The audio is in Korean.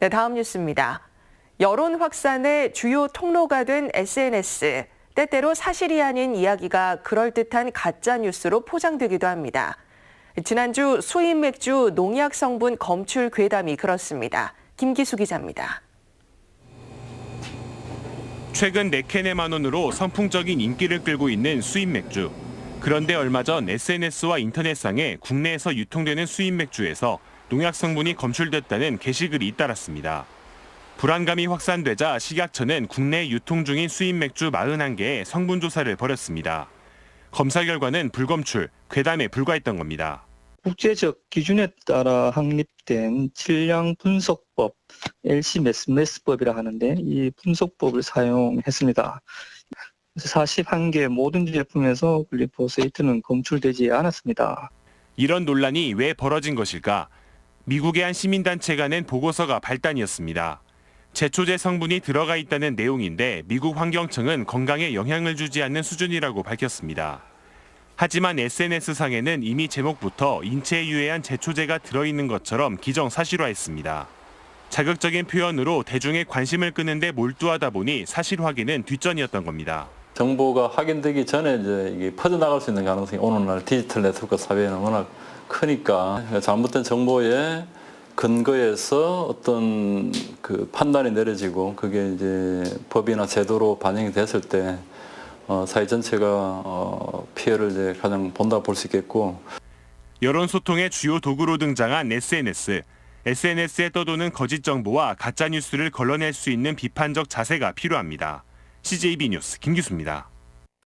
네, 다음 뉴스입니다. 여론 확산의 주요 통로가 된 SNS. 때때로 사실이 아닌 이야기가 그럴듯한 가짜 뉴스로 포장되기도 합니다. 지난주 수입 맥주 농약 성분 검출 괴담이 그렇습니다. 김기수 기자입니다. 최근 4캔에 만 원으로 선풍적인 인기를 끌고 있는 수입 맥주. 그런데 얼마 전 SNS와 인터넷상에 국내에서 유통되는 수입 맥주에서 농약 성분이 검출됐다는 게시글이 잇따랐습니다. 불안감이 확산되자 식약처는 국내 유통 중인 수입 맥주 41개의 성분 조사를 벌였습니다. 검사 결과는 불검출, 괴담에 불과했던 겁니다. 국제적 기준에 따라 확립된 질량 분석법 LC 메스메스법이라 하는데 이 분석법을 사용했습니다. 41개 모든 제품에서 글리포세이트는 검출되지 않았습니다. 이런 논란이 왜 벌어진 것일까? 미국의 한 시민단체가 낸 보고서가 발단이었습니다. 제초제 성분이 들어가 있다는 내용인데 미국 환경청은 건강에 영향을 주지 않는 수준이라고 밝혔습니다. 하지만 SNS상에는 이미 제목부터 인체에 유해한 제초제가 들어있는 것처럼 기정사실화했습니다. 자극적인 표현으로 대중의 관심을 끄는데 몰두하다 보니 사실 확인은 뒷전이었던 겁니다. 정보가 확인되기 전에 이제 이게 퍼져나갈 수 있는 가능성이 오늘날 디지털 네트워크 사회는 워낙 크니까 잘못된 정보에 근거해서 어떤 그 판단이 내려지고 그게 이제 법이나 제도로 반영이 됐을 때 어, 사회 전체가 어, 피해를 이제 가장 본다 볼 수 있겠고 여론 소통의 주요 도구로 등장한 SNS. SNS에 떠도는 거짓 정보와 가짜 뉴스를 걸러낼 수 있는 비판적 자세가 필요합니다. CJB 뉴스 김기수입니다.